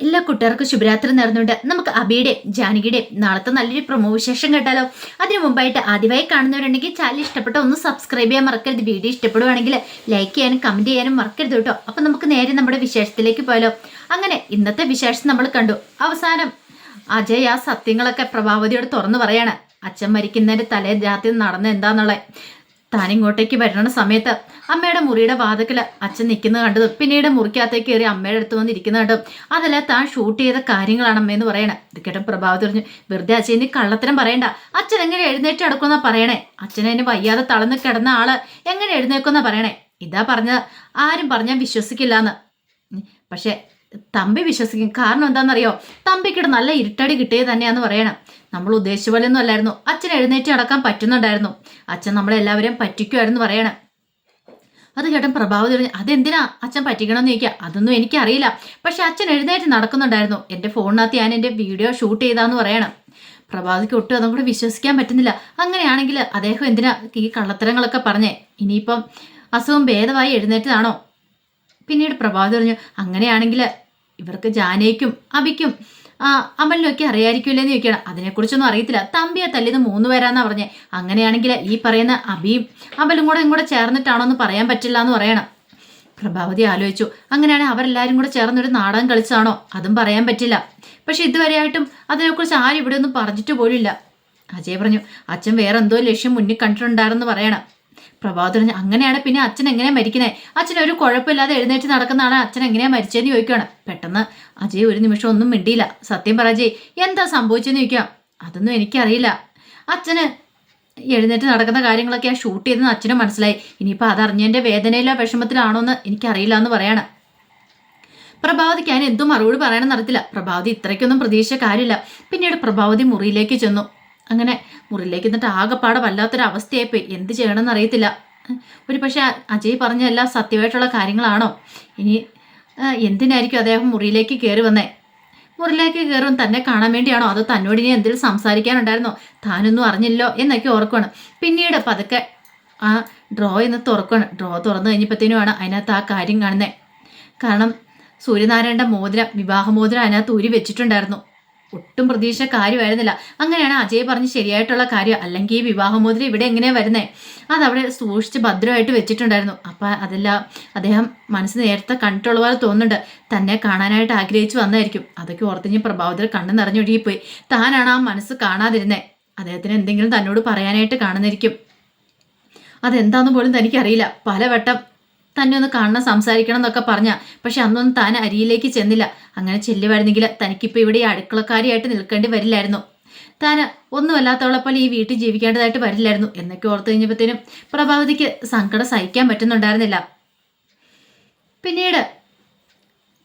എല്ലാ കൂട്ടുകാർക്കും ശുഭരാത്രി നേർന്നുകൊണ്ട് നമുക്ക് അബിയുടെയും ജാനകിയുടെയും നാളത്തെ നല്ലൊരു പ്രൊമോ വിശേഷം കേട്ടാലോ? അതിനു മുമ്പായിട്ട് ആദ്യമായി കാണുന്നവരുണ്ടെങ്കിൽ ചാനൽ ഇഷ്ടപ്പെട്ട ഒന്ന് സബ്സ്ക്രൈബ് ചെയ്യാൻ മറക്കരുത്. വീഡിയോ ഇഷ്ടപ്പെടുവാണെങ്കിൽ ലൈക്ക് ചെയ്യാനും കമന്റ് ചെയ്യാനും മറക്കരുത് കേട്ടോ. അപ്പം നമുക്ക് നേരെ നമ്മുടെ വിശേഷത്തിലേക്ക് പോയാലോ? അങ്ങനെ ഇന്നത്തെ വിശേഷം നമ്മൾ കണ്ടു. അവസാനം അജയ് ആ സത്യങ്ങളൊക്കെ പ്രഭാവതിയോട് തുറന്നു പറയാണ്. അച്ഛൻ മരിക്കുന്നതിന്റെ തലേ രാത്രി നടന്ന എന്താന്നുള്ളത് താൻ ഇങ്ങോട്ടേക്ക് വരണ സമയത്ത് അമ്മയുടെ മുറിയുടെ വാതക്കിൽ അച്ഛൻ നിൽക്കുന്നത് കണ്ടതും പിന്നീട് മുറിക്കകത്തേക്ക് കയറി അമ്മയുടെ അടുത്ത് വന്ന് ഇരിക്കുന്നത് കണ്ടും അതല്ല താൻ ഷൂട്ട് ചെയ്ത കാര്യങ്ങളാണ് അമ്മയെന്ന് പറയണേ. ഇത് കേട്ടോ പ്രഭാവതി പറഞ്ഞു വെറുതെ അച്ഛൻ കള്ളത്തരം പറയണ്ട. അച്ഛൻ എങ്ങനെ എഴുന്നേറ്റ് അടക്കുമെന്നാ പറയണേ? അച്ഛനെ വയ്യാതെ തളന്ന് കിടന്ന ആൾ എങ്ങനെ എഴുന്നേക്കുമെന്നാ പറയണേ? ഇതാ പറഞ്ഞത്. ആരും പറഞ്ഞാൽ വിശ്വസിക്കില്ല എന്ന് പക്ഷെ തമ്പി വിശ്വസിക്കും. കാരണം എന്താണെന്നറിയോ? തമ്പിക്കിടെ നല്ല ഇരുട്ടടി കിട്ടിയത് തന്നെയാന്ന് പറയണം. നമ്മൾ ഉദ്ദേശിച്ച പോലെ ഒന്നും അല്ലായിരുന്നു. അച്ഛൻ എഴുന്നേറ്റ് നടക്കാൻ പറ്റുന്നുണ്ടായിരുന്നു. അച്ഛൻ നമ്മളെല്ലാവരെയും പറ്റിക്കുമായിരുന്നു പറയണം. അത് കേട്ടൻ പ്രഭാവതി പറഞ്ഞു അതെന്തിനാ അച്ഛൻ പറ്റിക്കണമെന്ന് ചോദിക്കുക? അതൊന്നും എനിക്കറിയില്ല. പക്ഷെ അച്ഛൻ എഴുന്നേറ്റ് നടക്കുന്നുണ്ടായിരുന്നു. എന്റെ ഫോണിനകത്ത് ഞാൻ എന്റെ വീഡിയോ ഷൂട്ട് ചെയ്താന്ന് പറയണം. പ്രഭാതിക്ക് ഒട്ടും അതും കൂടെ വിശ്വസിക്കാൻ പറ്റുന്നില്ല. അങ്ങനെയാണെങ്കിൽ അദ്ദേഹം എന്തിനാ ഈ കള്ളത്തരങ്ങളൊക്കെ പറഞ്ഞേ? ഇനിയിപ്പം അസുഖം ഭേദമായി എഴുന്നേറ്റതാണോ? പിന്നീട് പ്രഭാത് പറഞ്ഞു അങ്ങനെയാണെങ്കിൽ ഇവർക്ക് ജാനയ്ക്കും അബിക്കും ആ അറിയായിരിക്കില്ലേ എന്ന് ചോദിക്കണം അതിനെക്കുറിച്ചൊന്നും അറിയത്തില്ല. തമ്പിയെ തല്ലിയത് മൂന്ന് പേരാന്നാ പറഞ്ഞേ. അങ്ങനെയാണെങ്കിൽ ഈ പറയുന്ന അബിയും അമലും കൂടെ ഇങ്ങോട്ട് ചേർന്നിട്ടാണോ എന്ന് പറയാൻ പറ്റില്ല എന്ന് പറയണം. പ്രഭാവതി ആലോചിച്ചു. അങ്ങനെയാണെങ്കിൽ അവരെല്ലാവരും കൂടെ ചേർന്നൊരു നാടകം കളിച്ചാണോ? അതും പറയാൻ പറ്റില്ല. പക്ഷെ ഇതുവരെയായിട്ടും അതിനെക്കുറിച്ച് ആരും ഇവിടെ ഒന്നും പറഞ്ഞിട്ട് പോലില്ല അജയ് പറഞ്ഞു അച്ഛൻ വേറെ എന്തോ ലക്ഷ്യം മുന്നിൽ കണ്ടിട്ടുണ്ടായിരുന്നു പറയണം. പ്രഭാവതി പറഞ്ഞു അങ്ങനെയാണ് പിന്നെ അച്ഛൻ എങ്ങനെയാ മരിക്കുന്നത് അച്ഛൻ ഒരു കുഴപ്പമില്ലാതെ എഴുന്നേറ്റ് നടക്കുന്നതാണ് അച്ഛൻ എങ്ങനെയാ മരിച്ചതെന്ന് ചോദിക്കുകയാണ് പെട്ടെന്ന് അജയ് ഒരു നിമിഷം ഒന്നും മിണ്ടിയില്ല. സത്യം പറ അജയ് എന്താ സംഭവിച്ചെന്ന് ചോദിക്കാം. അതൊന്നും എനിക്കറിയില്ല. അച്ഛന് എഴുന്നേറ്റ് നടക്കുന്ന കാര്യങ്ങളൊക്കെ ആ ഷൂട്ട് ചെയ്തെന്ന് അച്ഛന് മനസ്സിലായി. ഇനിയിപ്പോൾ അതറിഞ്ഞതിന്റെ വേദനയിലോ വിഷമത്തിലാണോ എന്ന് എനിക്കറിയില്ല എന്ന് പറയാണ്. പ്രഭാവതിക്ക് ഞാൻ എന്തും മറുപടി പറയണമെന്ന് അറിയത്തില്ല. പ്രഭാവതി ഇത്രയ്ക്കൊന്നും പ്രതീക്ഷിച്ച കാര്യമില്ല. പിന്നീട് പ്രഭാവതി മുറിയിലേക്ക് ചെന്നു. അങ്ങനെ മുറിയിലേക്ക് എന്നിട്ട് ആകെപ്പാടെ വല്ലാത്തൊരവസ്ഥയായിപ്പോയി. എന്ത് ചെയ്യണമെന്ന് അറിയത്തില്ല. ഒരു പക്ഷേ അജയ് പറഞ്ഞ എല്ലാം സത്യമായിട്ടുള്ള കാര്യങ്ങളാണോ? ഇനി എന്തിനായിരിക്കും അദ്ദേഹം മുറിയിലേക്ക് കയറി വന്നേ? മുറിയിലേക്ക് കയറും തന്നെ കാണാൻ വേണ്ടിയാണോ? അതോ തന്നോട് ഇനി എന്തെങ്കിലും സംസാരിക്കാനുണ്ടായിരുന്നോ? താനൊന്നും അറിഞ്ഞില്ലോ എന്നൊക്കെ ഓർക്കുകയാണ് പിന്നീട് പതുക്കെ ആ ഡ്രോ എന്ന് തുറക്കുകയാണ് ഡ്രോ തുറന്നു കഴിഞ്ഞപ്പോഴത്തേനുമാണ് അതിനകത്ത് ആ കാര്യം കാണുന്നത് കാരണം സൂര്യനാരായണന്റെ മോതിരം വിവാഹമോതിരം അതിനകത്ത് ഊരി വെച്ചിട്ടുണ്ടായിരുന്നു. ഒട്ടും പ്രതീക്ഷ കാര്യമായിരുന്നില്ല. അങ്ങനെയാണ് അജയ് പറഞ്ഞ് ശരിയായിട്ടുള്ള കാര്യം. അല്ലെങ്കിൽ വിവാഹമോതിരി ഇവിടെ എങ്ങനെയാ വരുന്നത് അത് അവിടെ സൂക്ഷിച്ച് ഭദ്രമായിട്ട് വെച്ചിട്ടുണ്ടായിരുന്നു. അപ്പം അതെല്ലാം അദ്ദേഹം മനസ്സ് നേരത്തെ കണ്ടിട്ടുള്ള പോലെ തോന്നുന്നുണ്ട്. തന്നെ കാണാനായിട്ട് ആഗ്രഹിച്ചു വന്നായിരിക്കും. അതൊക്കെ ഓർത്തിഞ്ഞ് പ്രഭാവത്തിൽ കണ്ണു നിറഞ്ഞൊഴുകിപ്പോയി താനാണ് ആ മനസ്സ് കാണാതിരുന്നേ. അദ്ദേഹത്തിന് എന്തെങ്കിലും തന്നോട് പറയാനായിട്ട് കാണുന്നിരിക്കും അതെന്താന്ന് പോലും തനിക്കറിയില്ല. പലവട്ടം തന്നെ ഒന്ന് കാണണം സംസാരിക്കണം എന്നൊക്കെ പറഞ്ഞ. പക്ഷെ അന്നൊന്നും താൻ അരിയിലേക്ക് ചെന്നില്ല. അങ്ങനെ ചെല്ലുമായിരുന്നെങ്കിൽ തനിക്കിപ്പോൾ ഇവിടെ അടുക്കളക്കാരിയായിട്ട് നിൽക്കേണ്ടി വരില്ലായിരുന്നു. താൻ ഒന്നുമല്ലാത്തവളെ പോലെ ഈ വീട്ടിൽ ജീവിക്കേണ്ടതായിട്ട് വരില്ലായിരുന്നു. എന്നൊക്കെ ഓർത്തു കഴിഞ്ഞപ്പോഴത്തേനും പ്രഭാവതിക്ക് സങ്കടം സഹിക്കാൻ പറ്റുന്നുണ്ടായിരുന്നില്ല. പിന്നീട്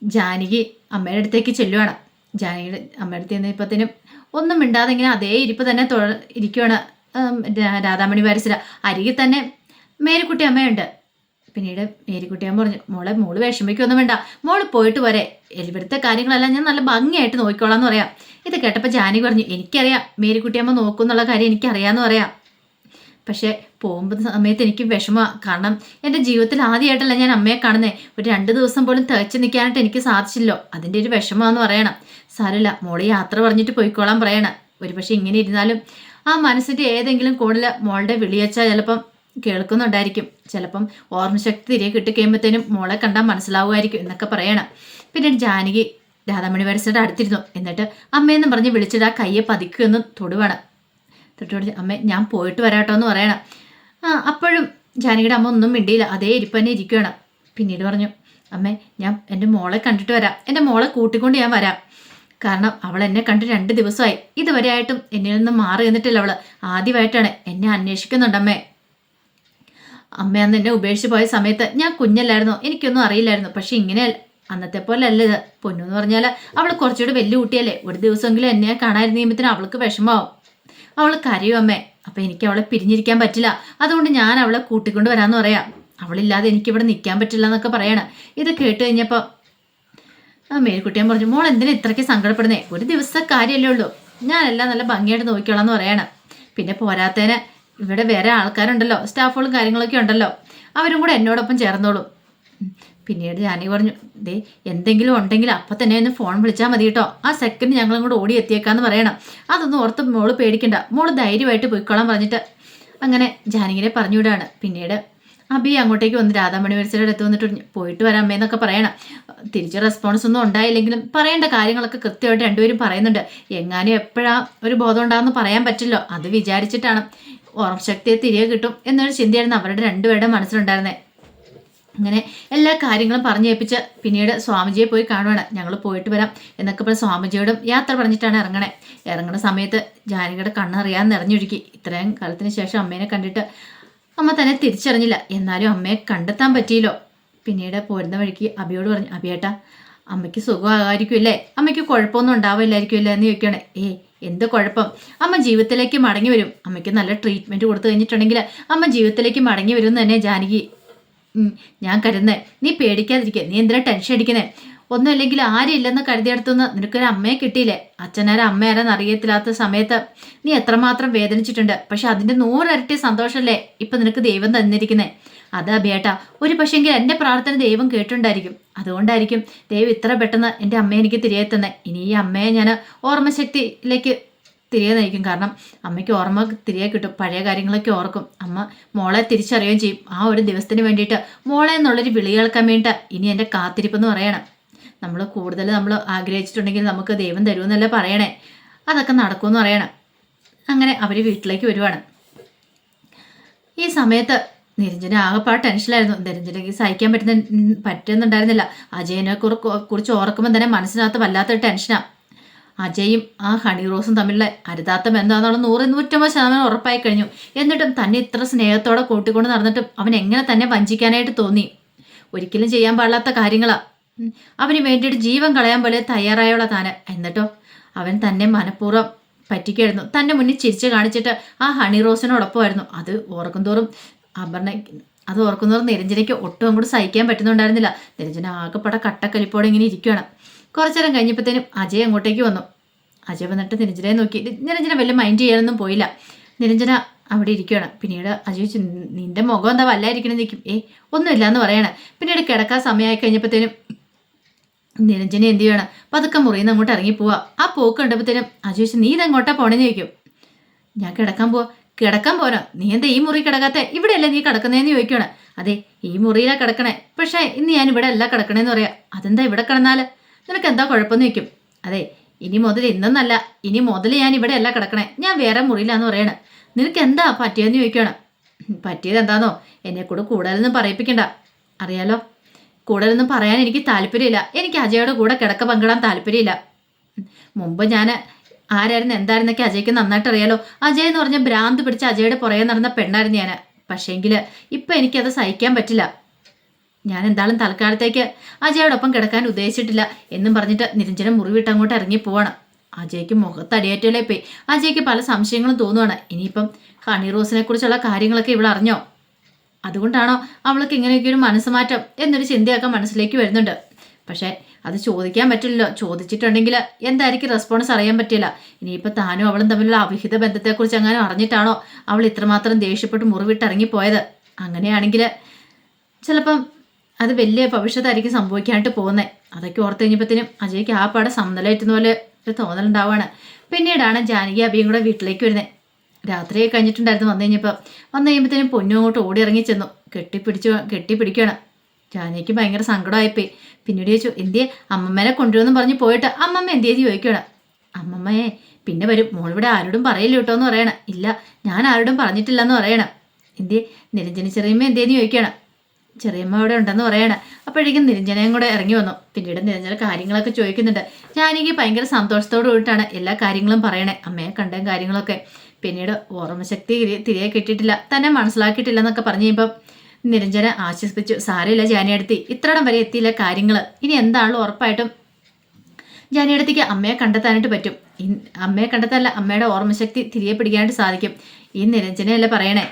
ജാനകി അമ്മയുടെ അടുത്തേക്ക് ചെല്ലുവാണ്. ജാനകിയുടെ അമ്മയുടെ അടുത്ത് ചെന്നപ്പോഴത്തേനും ഒന്നും മിണ്ടാതെ ഇങ്ങനെ അതേ ഇരിപ്പ് തന്നെ തുഴ ഇരിക്കുവാണ്. രാധാമണി വാരസില അരികിൽ തന്നെ മേരിക്കുട്ടി അമ്മയുണ്ട്. പിന്നീട് മേരിക്കുട്ടിയാൻ പറഞ്ഞു മോളെ മോൾ വിഷമിക്കൊന്നും വേണ്ട. മോൾ പോയിട്ട് വരെ. ഇവിടുത്തെ കാര്യങ്ങളെല്ലാം ഞാൻ നല്ല ഭംഗിയായിട്ട് നോക്കിക്കോളാം എന്ന് പറയാം. ഇത് കേട്ടപ്പോൾ ജാനി പറഞ്ഞു എനിക്കറിയാം. മേരിക്കുട്ടിയമ്മ നോക്കുന്നുള്ള കാര്യം എനിക്കറിയാമെന്ന് പറയാം. പക്ഷേ പോകുമ്പോൾ സമയത്ത് എനിക്ക് വിഷമമാണ് കാരണം എന്റെ ജീവിതത്തിൽ ആദ്യമായിട്ടല്ല ഞാൻ അമ്മയെ കാണുന്നത് ഒരു രണ്ട് ദിവസം പോലും തികച്ചു നിൽക്കാനായിട്ട് എനിക്ക് സാധിച്ചില്ലോ. അതിന്റെ ഒരു വിഷമമാണെന്ന് പറയണം. സാരമില്ല. മോൾ യാത്ര പറഞ്ഞിട്ട് പോയിക്കോളാൻ പറയണം. ഒരു പക്ഷേ ഇങ്ങനെ ഇരുന്നാലും ആ മനസ്സിന്റെ ഏതെങ്കിലും കൂടുതൽ മോളുടെ വിളിയച്ചാൽ ചിലപ്പം കേൾക്കുന്നുണ്ടായിരിക്കും. ചിലപ്പം ഓർമ്മശക്തി തിരികെ കിട്ടിക്കഴിയുമ്പോഴത്തേനും മോളെ കണ്ടാൽ മനസ്സിലാവുമായിരിക്കും എന്നൊക്കെ പറയണം. പിന്നെ ജാനകി രാധാമണി വരസയുടെ അടുത്തിരുന്നു. എന്നിട്ട് അമ്മയെന്നും പറഞ്ഞ് വിളിച്ചിട്ട് ആ കയ്യെ പതിക്കുമെന്ന് തൊടുവാണ്. തൊട്ടുപൊടി അമ്മ ഞാൻ പോയിട്ട് വരാട്ടോ എന്ന് പറയണം അപ്പോഴും ജാനകിയുടെ അമ്മ ഒന്നും മിണ്ടിയില്ല. അതേ ഇരിപ്പ് തന്നെ ഇരിക്കുകയാണ്. പിന്നീട് പറഞ്ഞു അമ്മ ഞാൻ എന്റെ മോളെ കണ്ടിട്ട് വരാം. എന്റെ മോളെ കൂട്ടിക്കൊണ്ട് ഞാൻ വരാം. കാരണം അവൾ എന്നെ കണ്ട് രണ്ട് ദിവസമായി. ഇതുവരെ ആയിട്ടും എന്നിൽ നിന്ന് മാറി നിന്നിട്ടില്ല അവൾ ആദ്യമായിട്ടാണ് എന്നെ അന്വേഷിക്കുന്നുണ്ടമ്മേ അമ്മ അന്ന് എന്നെ ഉപേക്ഷിച്ച് പോയ സമയത്ത് ഞാൻ കുഞ്ഞല്ലായിരുന്നു. എനിക്കൊന്നും അറിയില്ലായിരുന്നു. പക്ഷെ ഇങ്ങനെ അന്നത്തെ പോലെ അല്ല ഇത്. പൊന്നു എന്ന് പറഞ്ഞാൽ അവൾ കുറച്ചുകൂടി വലിയ കുട്ടിയല്ലേ. ഒരു ദിവസമെങ്കിലും എന്നെ കാണാതിരുന്ന നിയമത്തിന് അവൾക്ക് വിഷമാവും അവൾ കരയും അമ്മേ. അപ്പം എനിക്ക് അവളെ പിരിഞ്ഞിരിക്കാൻ പറ്റില്ല. അതുകൊണ്ട് ഞാൻ അവളെ കൂട്ടിക്കൊണ്ട് വരാമെന്ന് പറയാം. അവളില്ലാതെ എനിക്കിവിടെ നിൽക്കാൻ പറ്റില്ല എന്നൊക്കെ പറയണം. ഇത് കേട്ട് കഴിഞ്ഞപ്പോൾ ആ മേൽക്കുട്ടിയാൻ പറഞ്ഞു മോൾ എന്തിനാ ഇത്രയ്ക്ക് സങ്കടപ്പെടുന്നേ? ഒരു ദിവസം കാര്യമല്ലേ ഉള്ളൂ. ഞാനെല്ലാം നല്ല ഭംഗിയായിട്ട് നോക്കിക്കോളാം എന്ന് പറയണം. പിന്നെ പോരാത്തേനെ ഇവിടെ വേറെ ആൾക്കാരുണ്ടല്ലോ സ്റ്റാഫുകളും കാര്യങ്ങളൊക്കെ ഉണ്ടല്ലോ. അവരും കൂടെ എന്നോടൊപ്പം ചേർന്നോളൂ. പിന്നീട് ജാനകി പറഞ്ഞു ദേ എന്തെങ്കിലും ഉണ്ടെങ്കിൽ അപ്പം തന്നെ ഒന്ന് ഫോൺ വിളിച്ചാൽ മതി കേട്ടോ. ആ സെക്കൻഡ് ഞങ്ങളും കൂടെ ഓടി എത്തിയേക്കാന്ന് പറയണം. അതൊന്നും ഓർത്ത് മോൾ പേടിക്കണ്ട. മോൾ ധൈര്യമായിട്ട് പോയിക്കോളാൻ പറഞ്ഞിട്ട് അങ്ങനെ ജാനകിനെ പറഞ്ഞു വിടാണ് പിന്നീട് അബി അങ്ങോട്ടേക്ക് വന്ന് രാധാമണി വരിസയുടെ അടുത്ത് വന്നിട്ട് പോയിട്ട് വരാം എന്നൊക്കെ പറയണം. തിരിച്ച് റെസ്പോൺസ് ഒന്നും ഉണ്ടായില്ലെങ്കിലും പറയേണ്ട കാര്യങ്ങളൊക്കെ കൃത്യമായിട്ട് രണ്ടുപേരും പറയുന്നുണ്ട്. എങ്ങാനും എപ്പോഴാ ഒരു ബോധം ഉണ്ടാകുമെന്ന് പറയാൻ പറ്റില്ലോ. അത് വിചാരിച്ചിട്ടാണ്. ഓർമ്മശക്തിയെ തിരികെ കിട്ടും എന്നൊരു ചിന്തയായിരുന്നു അവരുടെ രണ്ടുപേരുടെ മനസ്സിലുണ്ടായിരുന്നത് അങ്ങനെ എല്ലാ കാര്യങ്ങളും പറഞ്ഞു ഏൽപ്പിച്ച് പിന്നീട് സ്വാമിജിയെ പോയി കാണുവാണ്. ഞങ്ങൾ പോയിട്ട് വരാം എന്നൊക്കെ പറഞ്ഞ് സ്വാമിജിയോടും യാത്ര പറഞ്ഞിട്ടാണ് ഇറങ്ങണേ. ഇറങ്ങുന്ന സമയത്ത് ജാനകിയുടെ കണ്ണറിയാൻ നിറഞ്ഞൊഴുക്കി ഇത്രയും കാലത്തിന് ശേഷം അമ്മേനെ കണ്ടിട്ട് അമ്മ തന്നെ തിരിച്ചറിഞ്ഞില്ല. എന്നാലും അമ്മയെ കണ്ടെത്താൻ പറ്റിയില്ലോ. പിന്നീട് പോരുന്ന വഴിക്ക് അബിയോട് പറഞ്ഞു അബിയേട്ടാ അമ്മയ്ക്ക് സുഖമാകാമായിരിക്കുമല്ലേ അമ്മയ്ക്ക് കുഴപ്പമൊന്നും ഉണ്ടാവില്ലായിരിക്കും അല്ലേ എന്ന് ചോദിക്കുകയാണ്. ഏ എന്ത് കുഴപ്പം? അമ്മ ജീവിതത്തിലേക്ക് മടങ്ങി വരും. അമ്മയ്ക്ക് നല്ല ട്രീറ്റ്മെന്റ് കൊടുത്തു കഴിഞ്ഞിട്ടുണ്ടെങ്കിൽ അമ്മ ജീവിതത്തിലേക്ക് മടങ്ങി വരും എന്ന് തന്നെ ജാനകി ഞാൻ കരുതുന്നേ. നീ പേടിക്കാതിരിക്കുക നീ എന്തിനാ ടെൻഷൻ അടിക്കുന്നേ? ഒന്നുമില്ലെങ്കിൽ ആരും ഇല്ലെന്ന് കരുതിയെടുത്തുനിന്ന് നിനക്കൊരു അമ്മയെ കിട്ടിയില്ലേ? അച്ഛനാരെ അമ്മയാരെന്ന് അറിയത്തില്ലാത്ത സമയത്ത് നീ എത്രമാത്രം വേദനിച്ചിട്ടുണ്ട്. പക്ഷെ അതിന്റെ നൂറരട്ടി സന്തോഷമല്ലേ ഇപ്പൊ നിനക്ക് ദൈവം തന്നിരിക്കുന്നേ? അതാ ബേട്ട ഒരു പക്ഷെങ്കിൽ എന്റെ പ്രാർത്ഥന ദൈവം കേട്ടുണ്ടായിരിക്കും അതുകൊണ്ടായിരിക്കും ദൈവം ഇത്ര പെട്ടെന്ന് എന്റെ അമ്മയെ എനിക്ക് തിരികെ തന്നെ. ഇനി ഈ അമ്മയെ ഞാൻ ഓർമ്മശക്തിയിലേക്ക് തിരികെ നയിക്കും. കാരണം അമ്മയ്ക്ക് ഓർമ്മ തിരികെ കിട്ടും. പഴയ കാര്യങ്ങളൊക്കെ ഓർക്കും. അമ്മ മോളെ തിരിച്ചറിയുകയും ചെയ്യും. ആ ഒരു ദിവസത്തിന് വേണ്ടിയിട്ട് മോളെ എന്നുള്ളൊരു വിളി കേൾക്കാൻ വേണ്ടിയിട്ട് ഇനി എന്റെ കാത്തിരിപ്പെന്ന് പറയണം. നമ്മൾ കൂടുതൽ നമ്മൾ ആഗ്രഹിച്ചിട്ടുണ്ടെങ്കിൽ നമുക്ക് ദൈവം തരുമെന്നല്ലേ പറയണേ. അതൊക്കെ നടക്കുമെന്ന് പറയണം. അങ്ങനെ അവർ വീട്ടിലേക്ക് വരുവാണ്. ഈ സമയത്ത് നിരഞ്ജന ആകെപ്പാട് ടെൻഷനിലായിരുന്നു. നിരഞ്ജനയ്ക്ക് സഹിക്കാൻ പറ്റുന്ന പറ്റുന്നുണ്ടായിരുന്നില്ല. അജയനെ കുറി- കുറിച്ച് ഓർക്കുമ്പോൾ തന്നെ മനസ്സിനകത്ത് വല്ലാത്തൊരു ടെൻഷനാണ് അജയും ആ ഹണി റോസും തമ്മിലുള്ള അരുതാത്തം എന്താണെന്നുള്ള നൂറ് നൂറ്റമ്പത് ശതമാനം ഉറപ്പായി കഴിഞ്ഞു. എന്നിട്ടും തന്നെ ഇത്ര സ്നേഹത്തോടെ കൂട്ടിക്കൊണ്ട് നടന്നിട്ടും അവൻ എങ്ങനെ തന്നെ വഞ്ചിക്കാനായിട്ട് തോന്നി. ഒരിക്കലും ചെയ്യാൻ പാടില്ലാത്ത കാര്യങ്ങളാ. ഉം. അവന് വേണ്ടിയിട്ട് ജീവൻ കളയാൻ പോലെ തയ്യാറായുള്ള താന്. എന്നിട്ടോ? അവൻ തന്നെ മനഃപൂർവം പറ്റിക്കായിരുന്നു. തന്നെ മുന്നിൽ ചിരിച്ച് കാണിച്ചിട്ട് ആ ഹണി റോസിനോടൊപ്പമായിരുന്നു. അത് ഓർക്കുന്തോറും അപർണ അത് ഓർക്കുന്നതോറും നിരഞ്ജനയ്ക്ക് ഒട്ടും അങ്ങോട്ട് സഹിക്കാൻ പറ്റുന്നുണ്ടായിരുന്നില്ല. നിരഞ്ജന ആകെപ്പെട്ട കട്ടക്കലിപ്പോടെ ഇങ്ങനെ ഇരിക്കുകയാണ് കുറച്ചു നേരം കഴിഞ്ഞപ്പോഴത്തേനും അജയ് അങ്ങോട്ടേക്ക് വന്നു. അജയ് വന്നിട്ട് നിരഞ്ജനയെ നോക്കി. നിരഞ്ജന വലിയ മൈൻഡ് ചെയ്യാനൊന്നും പോയില്ല. നിരഞ്ജന അവിടെ ഇരിക്കുകയാണ് പിന്നീട് അജയ് നിന്റെ മുഖം എന്താ വല്ലായിരിക്കണം? നിൽക്കും ഏ ഒന്നുമില്ല എന്ന് പറയണേ. പിന്നീട് കിടക്കാൻ സമയമായി കഴിഞ്ഞപ്പോഴത്തേനും നിരഞ്ജന എന്ത് ചെയ്യണം? പതുക്കെ മുറിയിൽ നിന്ന് അങ്ങോട്ട് ഇറങ്ങി പോവാ. ആ പോക്ക് കണ്ടപ്പോഴത്തേനും ചോദിച്ചു, നീ ഇതെങ്ങോട്ടാ പോണെന്ന് ചോദിക്കും. ഞാൻ കിടക്കാൻ പോവാ. കിടക്കാൻ പോരാ. നീ എന്താ ഈ മുറി കിടക്കാത്ത? ഇവിടെയല്ലേ നീ കിടക്കുന്നതെന്ന് ചോദിക്കണം അതെ ഈ മുറിയിലാ കിടക്കണേ. പക്ഷേ ഇന്ന് ഞാൻ ഇവിടെ അല്ല കിടക്കണേന്ന് പറയാ. അതെന്താ ഇവിടെ കിടന്നാൽ? നിനക്ക് എന്താ കുഴപ്പമെന്ന് ചോദിക്കും. അതെ ഇനി മുതൽ ഇന്നൊന്നല്ല. ഇനി മുതൽ ഞാൻ ഇവിടെ അല്ല കിടക്കണേ. ഞാൻ വേറെ മുറിയിലാന്ന് പറയണേ. നിനക്ക് എന്താ പറ്റിയെന്ന് ചോദിക്കണം പറ്റിയത് എന്താന്നോ എന്നെ കൂടെ കൂടുതലൊന്നും പറയിപ്പിക്കണ്ട. അറിയാലോ? കൂടുതലൊന്നും പറയാൻ എനിക്ക് താല്പര്യമില്ല. എനിക്ക് അജയുടെ കൂടെ കിടക്ക പങ്കിടാൻ താല്പര്യമില്ല. മുമ്പ് ഞാൻ ആരായിരുന്നു എന്തായിരുന്നൊക്കെ അജയ്ക്ക് നന്നായിട്ട് അറിയാലോ. അജയ് എന്ന് പറഞ്ഞ ഭ്രാന്ത് പിടിച്ച അജയുടെ പുറകെ നടന്ന പെണ്ണായിരുന്നു ഞാൻ. പക്ഷേങ്കിൽ ഇപ്പം എനിക്കത് സഹിക്കാൻ പറ്റില്ല. ഞാൻ എന്തായാലും തൽക്കാലത്തേക്ക് അജയോടൊപ്പം കിടക്കാൻ ഉദ്ദേശിച്ചിട്ടില്ല എന്നും പറഞ്ഞിട്ട് നിരഞ്ജനം മുറിവിട്ട് അങ്ങോട്ട് ഇറങ്ങി പോവാണ്. അജയ്ക്ക് മുഖത്തടിയേറ്റല്ലേ പോയി അജയ്ക്ക് പല സംശയങ്ങളും തോന്നുവാണ്. ഇനിയിപ്പം ഹണി റോസിനെ കുറിച്ചുള്ള കാര്യങ്ങളൊക്കെ ഇവിടെ അറിഞ്ഞോ? അതുകൊണ്ടാണോ അവൾക്ക് ഇങ്ങനെയൊക്കെ ഒരു മനസ്സുമാറ്റം എന്നൊരു ചിന്തയൊക്കെ മനസ്സിലേക്ക് വരുന്നുണ്ട്. പക്ഷേ അത് ചോദിക്കാൻ പറ്റില്ലല്ലോ. ചോദിച്ചിട്ടുണ്ടെങ്കിൽ എന്തായിരിക്കും റെസ്പോൺസ് അറിയാൻ പറ്റില്ല. ഇനിയിപ്പോൾ താനും അവളും തമ്മിലുള്ള അവിഹിത ബന്ധത്തെക്കുറിച്ച് അങ്ങനെ അറിഞ്ഞിട്ടാണോ അവൾ ഇത്രമാത്രം ദേഷ്യപ്പെട്ട് മുറിവിട്ട് ഇറങ്ങിപ്പോയത് അങ്ങനെയാണെങ്കിൽ ചിലപ്പം അത് വലിയ ഭവിഷ്യത്തായിരിക്കും സംഭവിക്കാനായിട്ട് പോകുന്നത് അതൊക്കെ ഓർത്ത് കഴിഞ്ഞപ്പോഴത്തേനും അജയ്ക്ക് ആ പാടെ സമനിലയറ്റുന്ന പോലെ ഒരു തോന്നലുണ്ടാവുകയാണ്. പിന്നീടാണ് ജാനകി അബിയും കൂടെ വീട്ടിലേക്ക് വരുന്നത് രാത്രിയൊക്കെ കഴിഞ്ഞിട്ടുണ്ടായിരുന്നു വന്നു കഴിഞ്ഞപ്പോൾ വന്നു കഴിയുമ്പോഴത്തേനും പൊന്നു അങ്ങോട്ട് ഓടി ഇറങ്ങി ചെന്നു. കെട്ടിപ്പിടിച്ചു കെട്ടിപ്പിടിക്കുകയാണ് ജാനകിക്ക് ഭയങ്കര സങ്കടമായിപ്പോയി. പിന്നീട് ചോദിച്ചു എന്തിയെ? അമ്മമ്മേനെ കൊണ്ടുവന്നും പറഞ്ഞ് പോയിട്ട് അമ്മമ്മ എന്തിയെ ചോദിക്കുകയാണ് അമ്മമ്മയെ പിന്നെ വരും. മോളിവിടെ ആരോടും പറയില്ല കേട്ടോ എന്ന് പറയണം. ഇല്ല ഞാൻ ആരോടും പറഞ്ഞിട്ടില്ല എന്ന് പറയണം. എന്തിയെ? നിരഞ്ജന ചെറിയമ്മ എന്തേന്ന് ചോദിക്കണം ചെറിയമ്മ അവിടെ ഉണ്ടെന്ന് പറയണേ. അപ്പോഴേക്കും നിരഞ്ജനയും കൂടെ ഇറങ്ങി വന്നു. പിന്നീട് നിരഞ്ജന കാര്യങ്ങളൊക്കെ ചോദിക്കുന്നുണ്ട്. ജാനകി ഭയങ്കര സന്തോഷത്തോടു കൂടിയിട്ടാണ് എല്ലാ കാര്യങ്ങളും പറയണേ. അമ്മയെ കണ്ട കാര്യങ്ങളൊക്കെ. പിന്നീട് ഓർമ്മശക്തി തിരി- തിരികെ കിട്ടിയിട്ടില്ല. തന്നെ മനസ്സിലാക്കിയിട്ടില്ല എന്നൊക്കെ പറഞ്ഞു കഴിയുമ്പം നിരഞ്ജന ആശ്വസിപ്പിച്ചു. സാരമില്ല ജാനിയടുത്തി ഇത്രയിടം വരെ എത്തിയില്ല കാര്യങ്ങൾ ഇനി എന്താണല്ലോ ഉറപ്പായിട്ടും ജാനിയടുത്തേക്ക് അമ്മയെ കണ്ടെത്താനായിട്ട് പറ്റും. അമ്മയെ കണ്ടെത്താനല്ല അമ്മയുടെ ഓർമ്മശക്തി തിരികെ പിടിക്കാനായിട്ട് സാധിക്കും. ഈ നിരഞ്ജനയല്ലേ പറയണേ.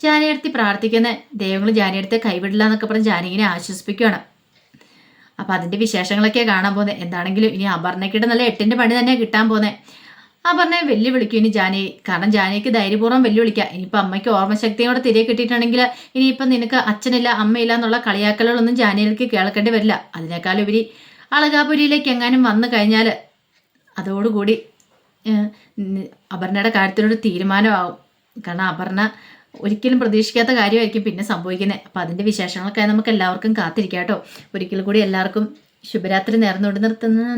ജാനിയടുത്തി പ്രാർത്ഥിക്കുന്ന ദൈവങ്ങൾ ജാനിയടുത്തെ കൈവിടില്ല എന്നൊക്കെ പറഞ്ഞ് ജാനകിനെ ആശ്വസിപ്പിക്കുകയാണ് അപ്പോൾ അതിന്റെ വിശേഷങ്ങളൊക്കെ കാണാൻ പോകുന്നത് എന്താണെങ്കിലും ഇനി അപർണയ്ക്കിട്ട് നല്ല എട്ടിന്റെ പണി തന്നെ കിട്ടാൻ പോകുന്നത് അപർണയെ വെല്ലുവിളിക്കും ഇനി ജാനി കാരണം ജാനിക്ക് ധൈര്യപൂർവം വെല്ലുവിളിക്കാം. ഇനിയിപ്പോൾ അമ്മയ്ക്ക് ഓർമ്മശക്തിയോടെ തിരികെ കിട്ടിയിട്ടുണ്ടെങ്കിൽ ഇനിയിപ്പം നിനക്ക് അച്ഛനില്ല അമ്മയില്ല എന്നുള്ള കളിയാക്കലുകളൊന്നും ജാനിയിലേക്ക് കേൾക്കേണ്ടി വരില്ല. അതിനേക്കാളുപരി അളകാപുരിയിലേക്ക് എങ്ങാനും വന്നു കഴിഞ്ഞാൽ അതോടുകൂടി അപർണയുടെ കാര്യത്തിലൊരു തീരുമാനമാവും. കാരണം അപർണ ഒരിക്കലും പ്രതീക്ഷിക്കാത്ത കാര്യമായിരിക്കും പിന്നെ സംഭവിക്കുന്നത് അപ്പം അതിന്റെ വിശേഷങ്ങളൊക്കെ നമുക്ക് എല്ലാവർക്കും കാത്തിരിക്കാം കേട്ടോ. ഒരിക്കൽ കൂടി എല്ലാവർക്കും ശുഭരാത്രി നേർന്നുകൊണ്ട് നിർത്തുന്ന.